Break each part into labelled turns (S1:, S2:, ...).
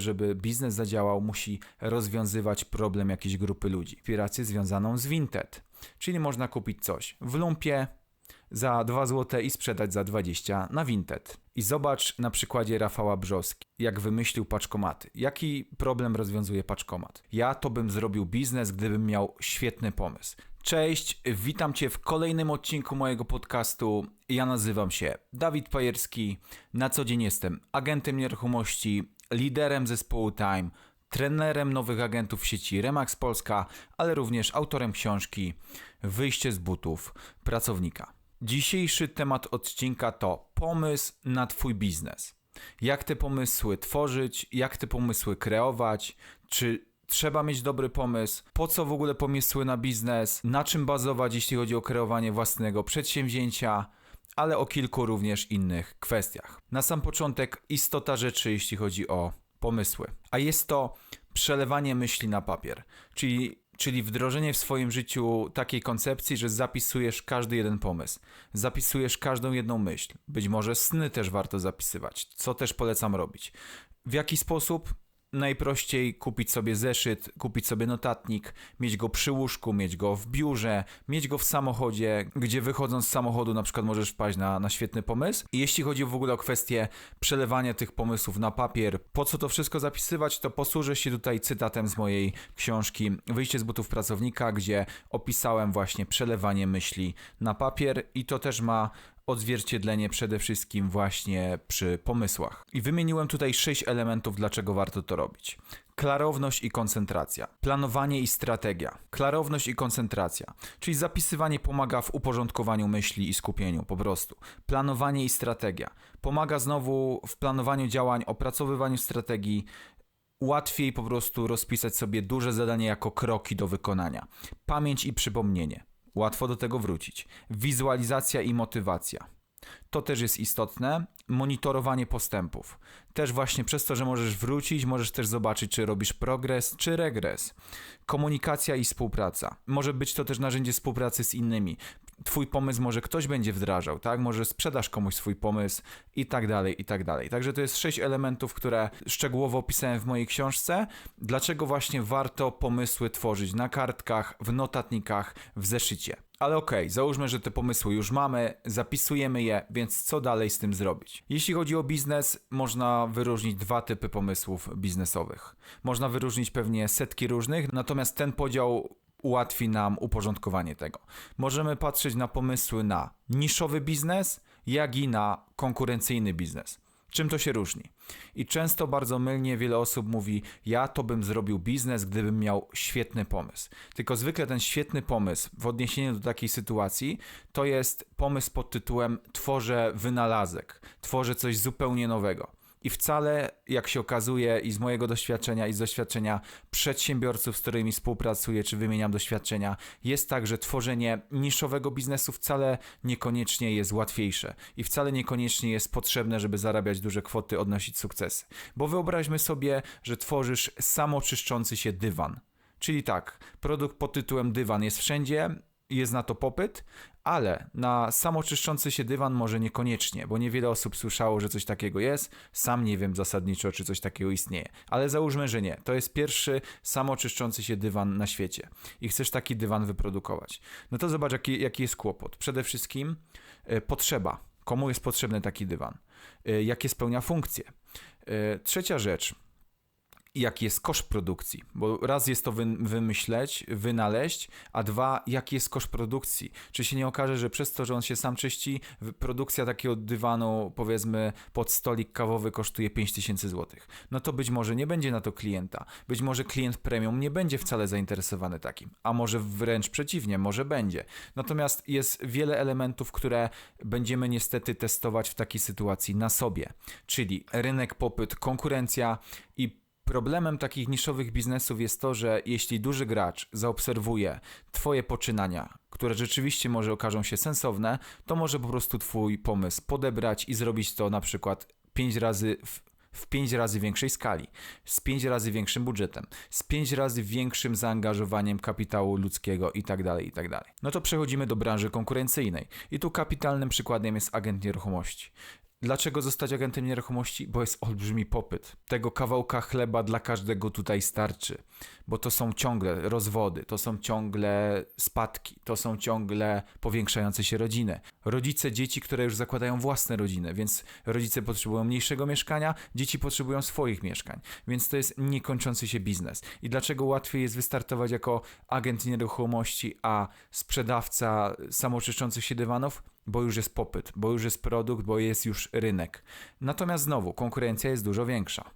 S1: żeby biznes zadziałał, musi rozwiązywać problem jakiejś grupy ludzi. Inspirację związaną z Vinted, czyli można kupić coś w lumpie za 2 zł i sprzedać za 20 na Vinted. I zobacz na przykładzie Rafała Brzoski, jak wymyślił paczkomaty. Jaki problem rozwiązuje paczkomat? Ja to bym zrobił biznes, gdybym miał świetny pomysł. Cześć, witam Cię w kolejnym odcinku mojego podcastu. Ja nazywam się Dawid Pajerski. Na co dzień jestem agentem nieruchomości, liderem zespołu Time, trenerem nowych agentów sieci Remax Polska, ale również autorem książki Wyjście z butów pracownika. Dzisiejszy temat odcinka to pomysł na Twój biznes. Jak te pomysły tworzyć, jak te pomysły kreować, czy trzeba mieć dobry pomysł, po co w ogóle pomysły na biznes, na czym bazować, jeśli chodzi o kreowanie własnego przedsięwzięcia, ale o kilku również innych kwestiach. Na sam początek istota rzeczy, jeśli chodzi o pomysły, a jest to przelewanie myśli na papier, czyli Czyli wdrożenie w swoim życiu takiej koncepcji, że zapisujesz każdy jeden pomysł, zapisujesz każdą jedną myśl. Być może sny też warto zapisywać, co też polecam robić. W jaki sposób? Najprościej kupić sobie zeszyt, kupić sobie notatnik, mieć go przy łóżku, mieć go w biurze, mieć go w samochodzie, gdzie wychodząc z samochodu na przykład możesz wpaść na, na świetny pomysł. I jeśli chodzi w ogóle o kwestię przelewania tych pomysłów na papier, po co to wszystko zapisywać, to posłużę się tutaj cytatem z mojej książki Wyjście z butów pracownika, gdzie opisałem właśnie przelewanie myśli na papier i to też ma odzwierciedlenie przede wszystkim właśnie przy pomysłach. I wymieniłem tutaj sześć elementów, dlaczego warto to robić. Klarowność i koncentracja. Planowanie i strategia. Klarowność i koncentracja. Czyli zapisywanie pomaga w uporządkowaniu myśli i skupieniu po prostu. Planowanie i strategia. Pomaga znowu w planowaniu działań, opracowywaniu strategii, łatwiej po prostu rozpisać sobie duże zadanie jako kroki do wykonania. Pamięć i przypomnienie. Łatwo do tego wrócić. Wizualizacja i motywacja. To też jest istotne. Monitorowanie postępów. Też właśnie przez to, że możesz wrócić, możesz też zobaczyć, czy robisz progres, czy regres. Komunikacja i współpraca. Może być to też narzędzie współpracy z innymi. Twój pomysł może ktoś będzie wdrażał, tak? Może sprzedasz komuś swój pomysł i tak dalej, i tak dalej. Także to jest sześć elementów, które szczegółowo opisałem w mojej książce. Dlaczego właśnie warto pomysły tworzyć na kartkach, w notatnikach, w zeszycie. Ale okej, okay, załóżmy, że te pomysły już mamy, zapisujemy je, więc co dalej z tym zrobić? Jeśli chodzi o biznes, można wyróżnić dwa typy pomysłów biznesowych. Można wyróżnić pewnie setki różnych, natomiast ten podział ułatwi nam uporządkowanie tego. Możemy patrzeć na pomysły na niszowy biznes, jak i na konkurencyjny biznes. Czym to się różni? I często bardzo mylnie wiele osób mówi: Ja to bym zrobił biznes, gdybym miał świetny pomysł. Tylko zwykle ten świetny pomysł w odniesieniu do takiej sytuacji to jest pomysł pod tytułem: Tworzę wynalazek, tworzę coś zupełnie nowego. I wcale, jak się okazuje, i z mojego doświadczenia, i z doświadczenia przedsiębiorców, z którymi współpracuję, czy wymieniam doświadczenia, jest tak, że tworzenie niszowego biznesu wcale niekoniecznie jest łatwiejsze i wcale niekoniecznie jest potrzebne, żeby zarabiać duże kwoty, odnosić sukcesy. Bo wyobraźmy sobie, że tworzysz samoczyszczący się dywan. Czyli tak, produkt pod tytułem dywan jest wszędzie, jest na to popyt, ale na samoczyszczący się dywan może niekoniecznie, bo niewiele osób słyszało, że coś takiego jest. Sam nie wiem zasadniczo, czy coś takiego istnieje. Ale załóżmy, że nie. To jest pierwszy samoczyszczący się dywan na świecie i chcesz taki dywan wyprodukować. No to zobacz, jaki, jaki jest kłopot. Przede wszystkim y, potrzeba. Komu jest potrzebny taki dywan? Y, jakie spełnia funkcje? Y, trzecia rzecz – jaki jest koszt produkcji, bo raz jest to wy, wymyśleć, wynaleźć, a dwa, jaki jest koszt produkcji. Czy się nie okaże, że przez to, że on się sam czyści, produkcja takiego dywanu, powiedzmy, pod stolik kawowy kosztuje 5000 zł. No to być może nie będzie na to klienta. Być może klient premium nie będzie wcale zainteresowany takim, a może wręcz przeciwnie, może będzie. Natomiast jest wiele elementów, które będziemy niestety testować w takiej sytuacji na sobie, czyli rynek, popyt, konkurencja i Problemem takich niszowych biznesów jest to, że jeśli duży gracz zaobserwuje Twoje poczynania, które rzeczywiście może okażą się sensowne, to może po prostu Twój pomysł podebrać i zrobić to na przykład 5 razy w, w 5 razy większej skali, z 5 razy większym budżetem, z 5 razy większym zaangażowaniem kapitału ludzkiego itd., tak itd. Tak no to przechodzimy do branży konkurencyjnej. I tu kapitalnym przykładem jest agent nieruchomości. Dlaczego zostać agentem nieruchomości? Bo jest olbrzymi popyt. Tego kawałka chleba dla każdego tutaj starczy, bo to są ciągle rozwody, to są ciągle spadki, to są ciągle powiększające się rodziny. Rodzice dzieci, które już zakładają własne rodziny, więc rodzice potrzebują mniejszego mieszkania, dzieci potrzebują swoich mieszkań, więc to jest niekończący się biznes. I dlaczego łatwiej jest wystartować jako agent nieruchomości, a sprzedawca samoczyszczących się dywanów? bo już jest popyt, bo już jest produkt, bo jest już rynek. Natomiast znowu, konkurencja jest dużo większa.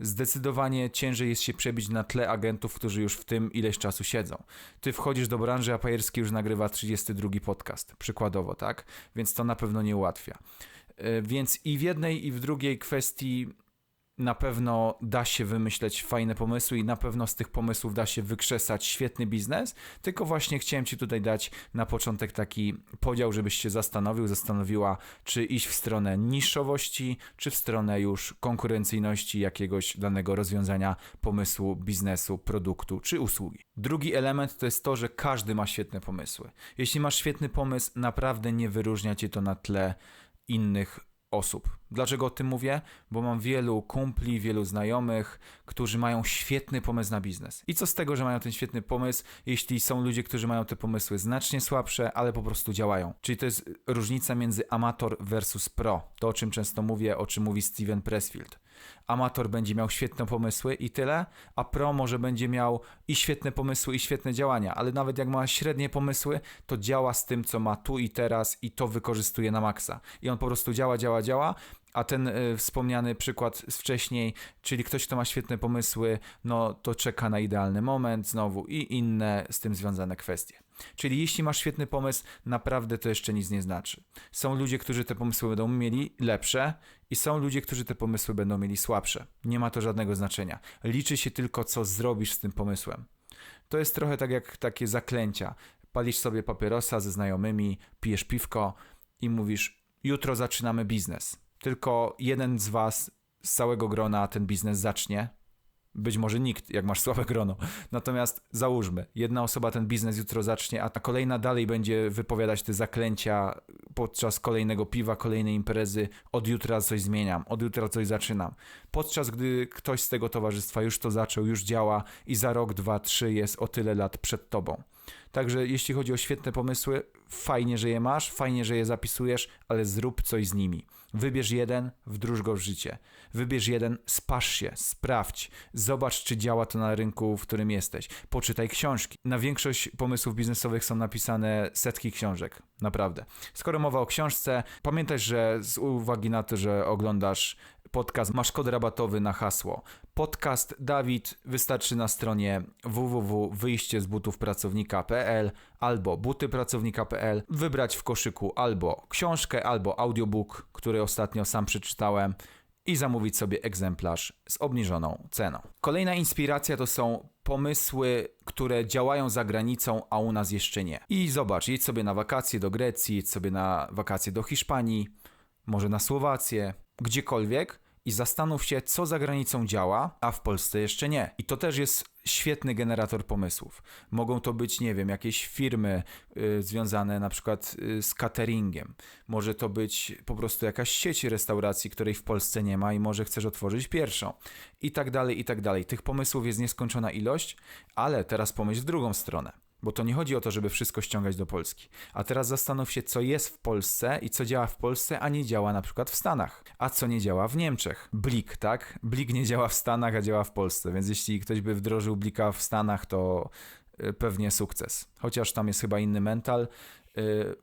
S1: Zdecydowanie ciężej jest się przebić na tle agentów, którzy już w tym ileś czasu siedzą. Ty wchodzisz do branży, a Pajerski już nagrywa 32 podcast, przykładowo, tak? Więc to na pewno nie ułatwia. E, więc i w jednej, i w drugiej kwestii na pewno da się wymyśleć fajne pomysły i na pewno z tych pomysłów da się wykrzesać świetny biznes, tylko właśnie chciałem Ci tutaj dać na początek taki podział, żebyś się zastanowił, zastanowiła, czy iść w stronę niszowości, czy w stronę już konkurencyjności jakiegoś danego rozwiązania, pomysłu, biznesu, produktu czy usługi. Drugi element to jest to, że każdy ma świetne pomysły. Jeśli masz świetny pomysł, naprawdę nie wyróżnia Cię to na tle innych osób. Dlaczego o tym mówię? Bo mam wielu kumpli, wielu znajomych, którzy mają świetny pomysł na biznes. I co z tego, że mają ten świetny pomysł, jeśli są ludzie, którzy mają te pomysły znacznie słabsze, ale po prostu działają. Czyli to jest różnica między amator versus pro. To, o czym często mówię, o czym mówi Steven Pressfield amator będzie miał świetne pomysły i tyle, a pro może będzie miał i świetne pomysły, i świetne działania, ale nawet jak ma średnie pomysły, to działa z tym, co ma tu i teraz i to wykorzystuje na maksa. I on po prostu działa, działa, działa, a ten y, wspomniany przykład z wcześniej, czyli ktoś, kto ma świetne pomysły, no to czeka na idealny moment znowu i inne z tym związane kwestie. Czyli jeśli masz świetny pomysł, naprawdę to jeszcze nic nie znaczy. Są ludzie, którzy te pomysły będą mieli lepsze i są ludzie, którzy te pomysły będą mieli słabsze. Nie ma to żadnego znaczenia. Liczy się tylko, co zrobisz z tym pomysłem. To jest trochę tak jak takie zaklęcia. Palisz sobie papierosa ze znajomymi, pijesz piwko i mówisz: Jutro zaczynamy biznes. Tylko jeden z was z całego grona ten biznes zacznie, być może nikt, jak masz słabe grono. Natomiast załóżmy, jedna osoba ten biznes jutro zacznie, a ta kolejna dalej będzie wypowiadać te zaklęcia podczas kolejnego piwa, kolejnej imprezy. Od jutra coś zmieniam, od jutra coś zaczynam. Podczas gdy ktoś z tego towarzystwa już to zaczął, już działa i za rok, dwa, trzy jest o tyle lat przed tobą. Także jeśli chodzi o świetne pomysły, fajnie, że je masz, fajnie, że je zapisujesz, ale zrób coś z nimi. Wybierz jeden, wdróż go w życie. Wybierz jeden, spasz się, sprawdź, zobacz, czy działa to na rynku, w którym jesteś. Poczytaj książki. Na większość pomysłów biznesowych są napisane setki książek. Naprawdę. Skoro mowa o książce, pamiętaj, że z uwagi na to, że oglądasz podcast, masz kod rabatowy na hasło. Podcast Dawid wystarczy na stronie www.wyjściezbutówpracownika.pl albo butypracownika.pl wybrać w koszyku albo książkę, albo audiobook, który ostatnio sam przeczytałem i zamówić sobie egzemplarz z obniżoną ceną. Kolejna inspiracja to są pomysły, które działają za granicą, a u nas jeszcze nie. I zobacz, jedź sobie na wakacje do Grecji, jedź sobie na wakacje do Hiszpanii, może na Słowację, gdziekolwiek i zastanów się, co za granicą działa, a w Polsce jeszcze nie. I to też jest świetny generator pomysłów. Mogą to być, nie wiem, jakieś firmy y, związane na przykład y, z cateringiem. Może to być po prostu jakaś sieć restauracji, której w Polsce nie ma i może chcesz otworzyć pierwszą. I tak dalej, i tak dalej. Tych pomysłów jest nieskończona ilość, ale teraz pomyśl w drugą stronę bo to nie chodzi o to, żeby wszystko ściągać do Polski. A teraz zastanów się, co jest w Polsce i co działa w Polsce, a nie działa na przykład w Stanach. A co nie działa w Niemczech. Blik, tak? Blik nie działa w Stanach, a działa w Polsce. Więc jeśli ktoś by wdrożył Blika w Stanach, to y, pewnie sukces. Chociaż tam jest chyba inny mental. Y,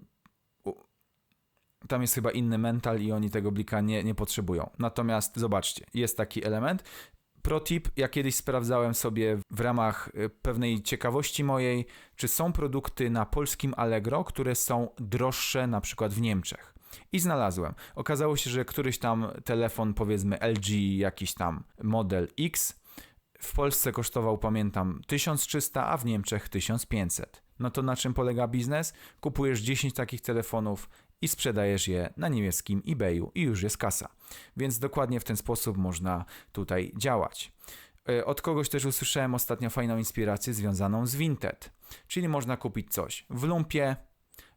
S1: tam jest chyba inny mental i oni tego blika nie, nie potrzebują. Natomiast zobaczcie, jest taki element Protip, ja kiedyś sprawdzałem sobie w ramach y, pewnej ciekawości mojej, czy są produkty na polskim Allegro, które są droższe na przykład w Niemczech. I znalazłem. Okazało się, że któryś tam telefon, powiedzmy LG, jakiś tam model X, w Polsce kosztował, pamiętam, 1300, a w Niemczech 1500. No to na czym polega biznes? Kupujesz 10 takich telefonów i sprzedajesz je na niemieckim eBayu i już jest kasa. Więc dokładnie w ten sposób można tutaj działać. E, od kogoś też usłyszałem ostatnio fajną inspirację związaną z Vinted, czyli można kupić coś w lumpie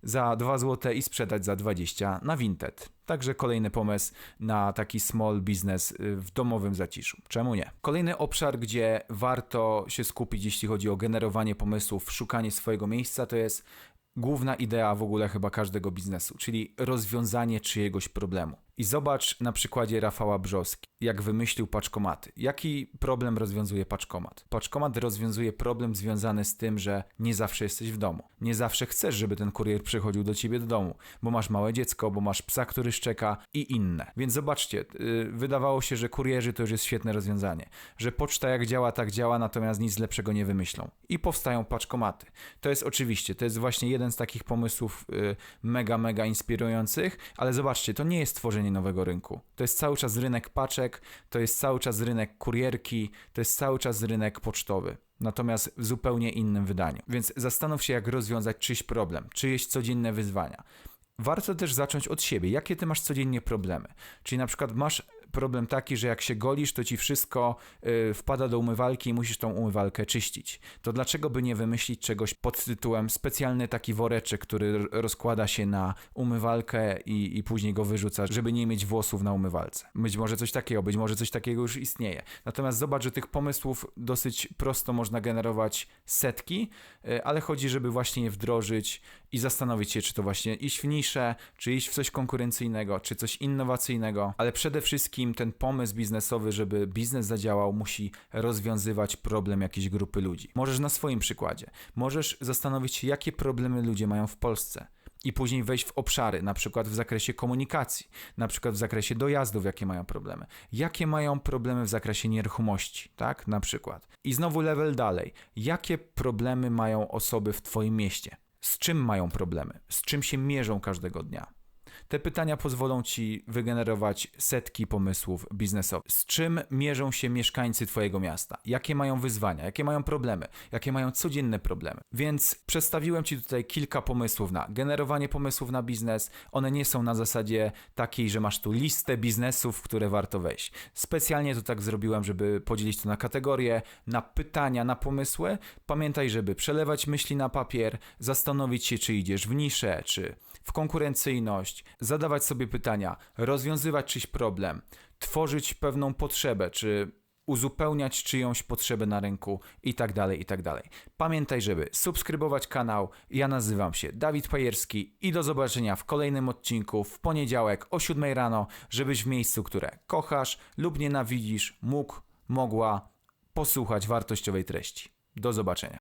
S1: za 2 zł i sprzedać za 20 na Vinted. Także kolejny pomysł na taki small business y, w domowym zaciszu. Czemu nie? Kolejny obszar, gdzie warto się skupić, jeśli chodzi o generowanie pomysłów, szukanie swojego miejsca, to jest główna idea w ogóle chyba każdego biznesu, czyli rozwiązanie czyjegoś problemu. I zobacz na przykładzie Rafała Brzoski, jak wymyślił paczkomaty. Jaki problem rozwiązuje paczkomat? Paczkomat rozwiązuje problem związany z tym, że nie zawsze jesteś w domu. Nie zawsze chcesz, żeby ten kurier przychodził do ciebie do domu, bo masz małe dziecko, bo masz psa, który szczeka i inne. Więc zobaczcie, yy, wydawało się, że kurierzy to już jest świetne rozwiązanie. Że poczta jak działa, tak działa, natomiast nic lepszego nie wymyślą. I powstają paczkomaty. To jest oczywiście, to jest właśnie jeden z takich pomysłów yy, mega, mega inspirujących, ale zobaczcie, to nie jest tworzenie nowego rynku. To jest cały czas rynek paczek, to jest cały czas rynek kurierki, to jest cały czas rynek pocztowy. Natomiast w zupełnie innym wydaniu. Więc zastanów się, jak rozwiązać czyjś problem, czyjeś codzienne wyzwania. Warto też zacząć od siebie. Jakie ty masz codziennie problemy? Czyli na przykład masz problem taki, że jak się golisz, to ci wszystko y, wpada do umywalki i musisz tą umywalkę czyścić. To dlaczego by nie wymyślić czegoś pod tytułem specjalny taki woreczek, który rozkłada się na umywalkę i, i później go wyrzuca, żeby nie mieć włosów na umywalce. Być może coś takiego, być może coś takiego już istnieje. Natomiast zobacz, że tych pomysłów dosyć prosto można generować setki, y, ale chodzi, żeby właśnie je wdrożyć i zastanowić się, czy to właśnie iść w niszę, czy iść w coś konkurencyjnego, czy coś innowacyjnego, ale przede wszystkim ten pomysł biznesowy, żeby biznes zadziałał, musi rozwiązywać problem jakiejś grupy ludzi. Możesz na swoim przykładzie, możesz zastanowić się, jakie problemy ludzie mają w Polsce. I później wejść w obszary, na przykład w zakresie komunikacji, na przykład w zakresie dojazdów, jakie mają problemy, jakie mają problemy w zakresie nieruchomości, tak, na przykład. I znowu level dalej, jakie problemy mają osoby w Twoim mieście, z czym mają problemy, z czym się mierzą każdego dnia. Te pytania pozwolą Ci wygenerować setki pomysłów biznesowych. Z czym mierzą się mieszkańcy Twojego miasta? Jakie mają wyzwania? Jakie mają problemy? Jakie mają codzienne problemy? Więc przedstawiłem Ci tutaj kilka pomysłów na generowanie pomysłów na biznes. One nie są na zasadzie takiej, że masz tu listę biznesów, w które warto wejść. Specjalnie to tak zrobiłem, żeby podzielić to na kategorie, na pytania, na pomysły. Pamiętaj, żeby przelewać myśli na papier, zastanowić się, czy idziesz w niszę, czy w konkurencyjność, zadawać sobie pytania, rozwiązywać czyjś problem, tworzyć pewną potrzebę, czy uzupełniać czyjąś potrzebę na rynku i tak dalej, i tak dalej. Pamiętaj, żeby subskrybować kanał. Ja nazywam się Dawid Pajerski i do zobaczenia w kolejnym odcinku w poniedziałek o 7 rano, żebyś w miejscu, które kochasz lub nienawidzisz, mógł, mogła posłuchać wartościowej treści. Do zobaczenia.